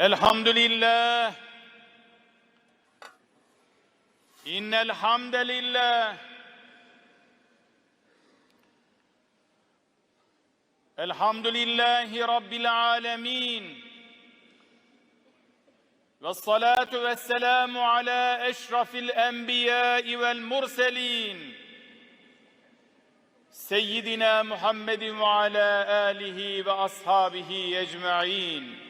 الحمد لله إن الحمد لله الحمد لله رب العالمين. والصلاة والسلام على أشرف الأنبياء والمرسلين. سيدنا محمد وعلى آله وأصحابه أجمعين.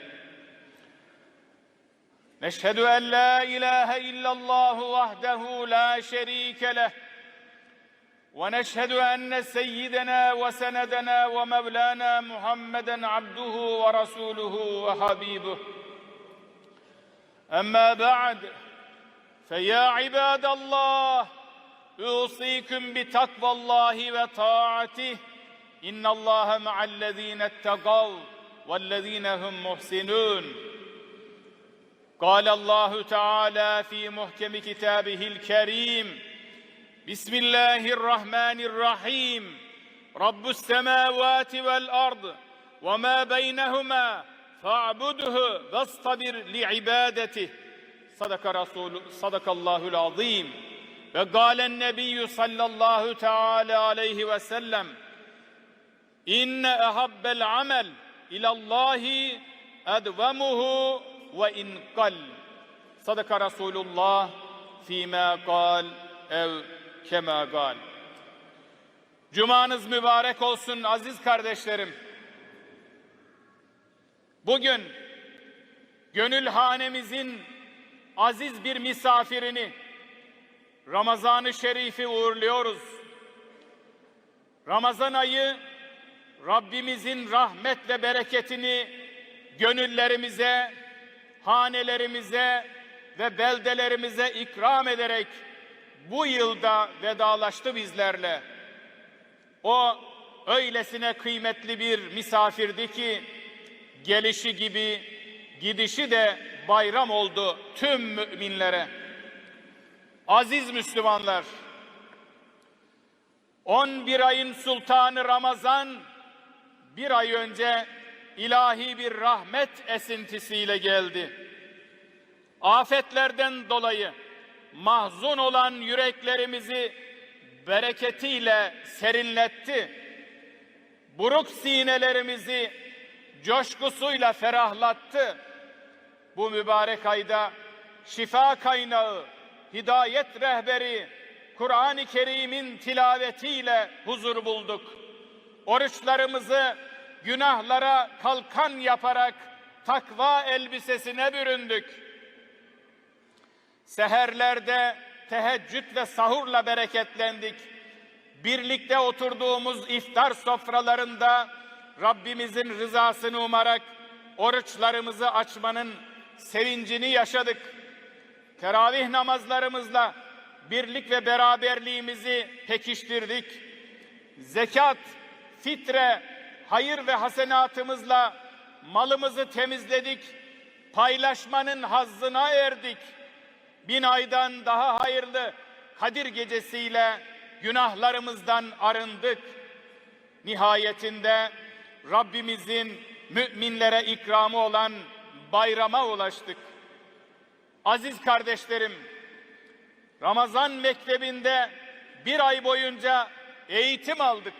نشهد أن لا إله إلا الله وحده لا شريك له ونشهد أن سيدنا وسندنا ومولانا محمدا عبده ورسوله وحبيبه. أما بعد فيا عباد الله أوصيكم بتقوى الله وطاعته. إن الله مع الذين اتقوا والذين هم محسنون. قال الله تعالى في محكم كتابه الكريم بسم الله الرحمن الرحيم. رب السماوات والأرض وما بينهما فاعبده واصطبر لعبادته. صدق رسول صدق الله العظيم. وقال النبي صلى الله تعالى عليه وسلم إن أحب العمل إلى الله أدومه ve in kal. Sadaka Resulullah fîmâ kal ev kemâ kal. Cumanız mübarek olsun aziz kardeşlerim. Bugün gönül hanemizin aziz bir misafirini Ramazan-ı Şerif'i uğurluyoruz. Ramazan ayı Rabbimizin rahmet ve bereketini gönüllerimize, hanelerimize ve beldelerimize ikram ederek bu yılda vedalaştı bizlerle. O öylesine kıymetli bir misafirdi ki gelişi gibi gidişi de bayram oldu tüm müminlere. Aziz Müslümanlar, 11 ayın sultanı Ramazan bir ay önce ilahi bir rahmet esintisiyle geldi. Afetlerden dolayı mahzun olan yüreklerimizi bereketiyle serinletti. Buruk sinelerimizi coşkusuyla ferahlattı. Bu mübarek ayda şifa kaynağı, hidayet rehberi, Kur'an-ı Kerim'in tilavetiyle huzur bulduk. Oruçlarımızı günahlara kalkan yaparak takva elbisesine büründük. Seherlerde teheccüd ve sahurla bereketlendik. Birlikte oturduğumuz iftar sofralarında Rabbimizin rızasını umarak oruçlarımızı açmanın sevincini yaşadık. Teravih namazlarımızla birlik ve beraberliğimizi pekiştirdik. Zekat, fitre, hayır ve hasenatımızla malımızı temizledik, paylaşmanın hazzına erdik. Bin aydan daha hayırlı Kadir gecesiyle günahlarımızdan arındık. Nihayetinde Rabbimizin müminlere ikramı olan bayrama ulaştık. Aziz kardeşlerim, Ramazan mektebinde bir ay boyunca eğitim aldık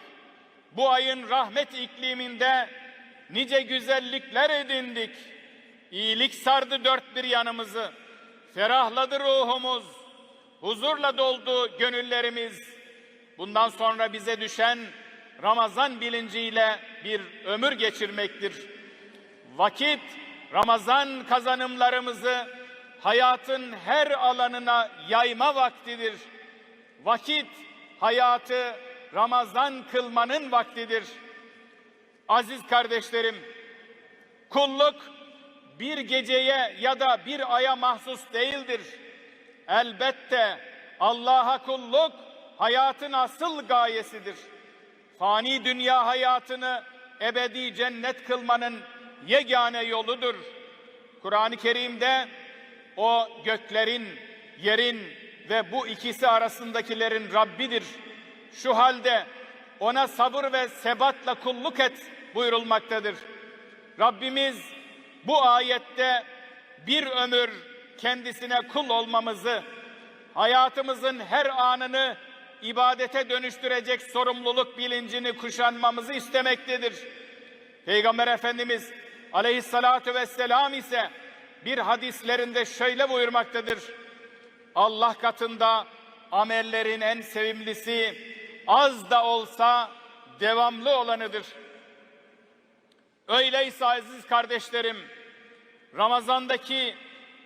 bu ayın rahmet ikliminde nice güzellikler edindik. İyilik sardı dört bir yanımızı. Ferahladı ruhumuz. Huzurla doldu gönüllerimiz. Bundan sonra bize düşen Ramazan bilinciyle bir ömür geçirmektir. Vakit Ramazan kazanımlarımızı hayatın her alanına yayma vaktidir. Vakit hayatı Ramazan kılmanın vaktidir. Aziz kardeşlerim, kulluk bir geceye ya da bir aya mahsus değildir. Elbette Allah'a kulluk hayatın asıl gayesidir. Fani dünya hayatını ebedi cennet kılmanın yegane yoludur. Kur'an-ı Kerim'de o göklerin, yerin ve bu ikisi arasındakilerin Rabbidir. Şu halde ona sabır ve sebatla kulluk et buyurulmaktadır. Rabbimiz bu ayette bir ömür kendisine kul olmamızı, hayatımızın her anını ibadete dönüştürecek sorumluluk bilincini kuşanmamızı istemektedir. Peygamber Efendimiz aleyhissalatu vesselam ise bir hadislerinde şöyle buyurmaktadır. Allah katında amellerin en sevimlisi az da olsa devamlı olanıdır. Öyleyse aziz kardeşlerim, Ramazandaki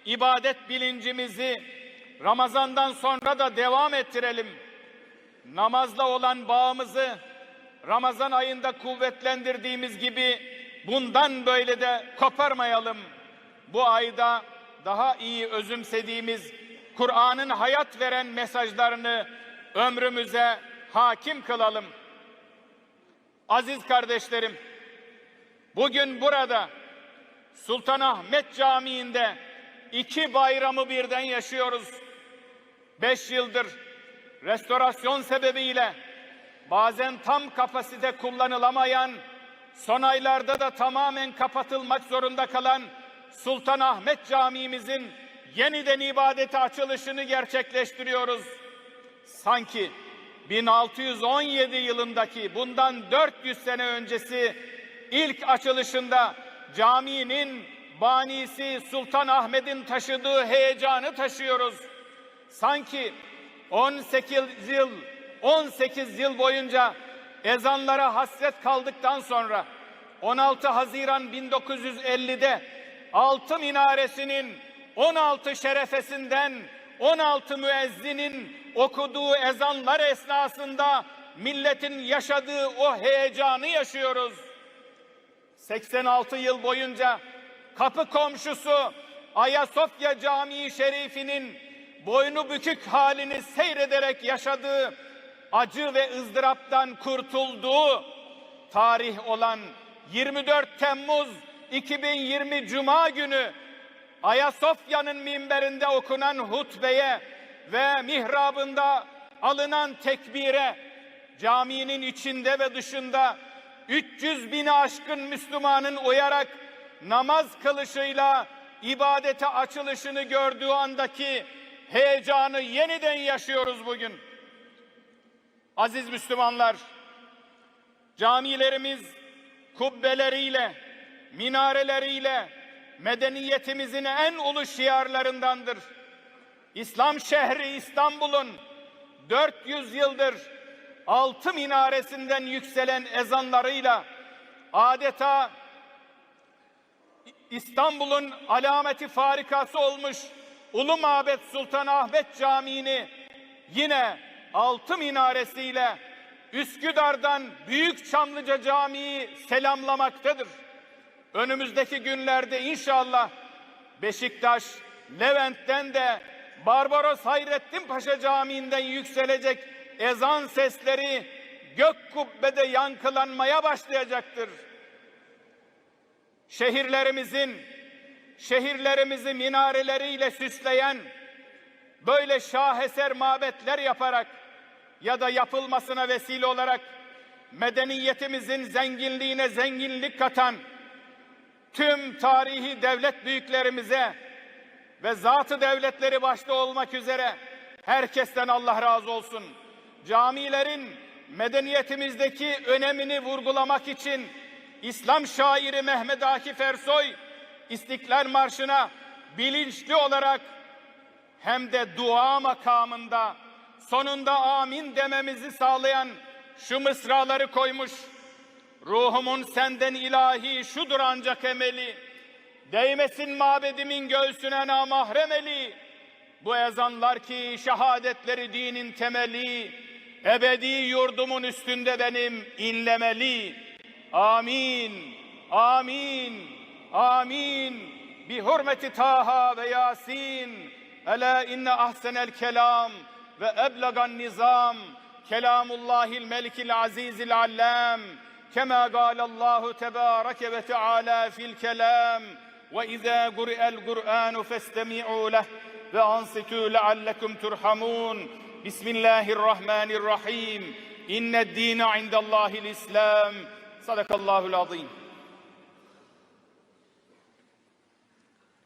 ibadet bilincimizi Ramazandan sonra da devam ettirelim. Namazla olan bağımızı Ramazan ayında kuvvetlendirdiğimiz gibi bundan böyle de koparmayalım. Bu ayda daha iyi özümsediğimiz Kur'an'ın hayat veren mesajlarını ömrümüze hakim kılalım. Aziz kardeşlerim, bugün burada Sultanahmet Camii'nde iki bayramı birden yaşıyoruz. Beş yıldır restorasyon sebebiyle bazen tam kapasite kullanılamayan, son aylarda da tamamen kapatılmak zorunda kalan Sultanahmet Camii'mizin yeniden ibadete açılışını gerçekleştiriyoruz. Sanki 1617 yılındaki bundan 400 sene öncesi ilk açılışında caminin banisi Sultan Ahmet'in taşıdığı heyecanı taşıyoruz. Sanki 18 yıl 18 yıl boyunca ezanlara hasret kaldıktan sonra 16 Haziran 1950'de altı minaresinin 16 şerefesinden 16 müezzinin okuduğu ezanlar esnasında milletin yaşadığı o heyecanı yaşıyoruz. 86 yıl boyunca kapı komşusu Ayasofya Camii Şerifi'nin boynu bükük halini seyrederek yaşadığı acı ve ızdıraptan kurtulduğu tarih olan 24 Temmuz 2020 Cuma günü Ayasofya'nın minberinde okunan hutbeye ve mihrabında alınan tekbire caminin içinde ve dışında 300 bini aşkın Müslümanın uyarak namaz kılışıyla ibadete açılışını gördüğü andaki heyecanı yeniden yaşıyoruz bugün. Aziz Müslümanlar, camilerimiz kubbeleriyle, minareleriyle medeniyetimizin en ulu şiarlarındandır. İslam şehri İstanbul'un 400 yıldır altı minaresinden yükselen ezanlarıyla adeta İstanbul'un alameti farikası olmuş Ulu Mabet Sultanahmet Camii'ni yine altı minaresiyle Üsküdar'dan Büyük Çamlıca Camii'yi selamlamaktadır. Önümüzdeki günlerde inşallah Beşiktaş, Levent'ten de Barbaros Hayrettin Paşa Camii'nden yükselecek ezan sesleri gök kubbede yankılanmaya başlayacaktır. Şehirlerimizin, şehirlerimizi minareleriyle süsleyen böyle şaheser mabetler yaparak ya da yapılmasına vesile olarak medeniyetimizin zenginliğine zenginlik katan tüm tarihi devlet büyüklerimize ve zatı devletleri başta olmak üzere herkesten Allah razı olsun. Camilerin medeniyetimizdeki önemini vurgulamak için İslam şairi Mehmet Akif Ersoy İstiklal Marşı'na bilinçli olarak hem de dua makamında sonunda amin dememizi sağlayan şu mısraları koymuş. Ruhumun senden ilahi şudur ancak emeli. Değmesin mabedimin göğsüne namahrem eli. Bu ezanlar ki şehadetleri dinin temeli. Ebedi yurdumun üstünde benim inlemeli. Amin, amin, amin. Bi hurmeti Taha ve Yasin. Ela inne ahsenel kelam ve eblagan nizam. Kelamullahil melikil azizil allam. كما قال الله تبارك وتعالى في الكلام وإذا قرئ القرآن فاستمعوا له وأنصتوا لعلكم ترحمون. بسم الله الرحمن الرحيم. إن الدين عند الله الإسلام. صدق الله العظيم.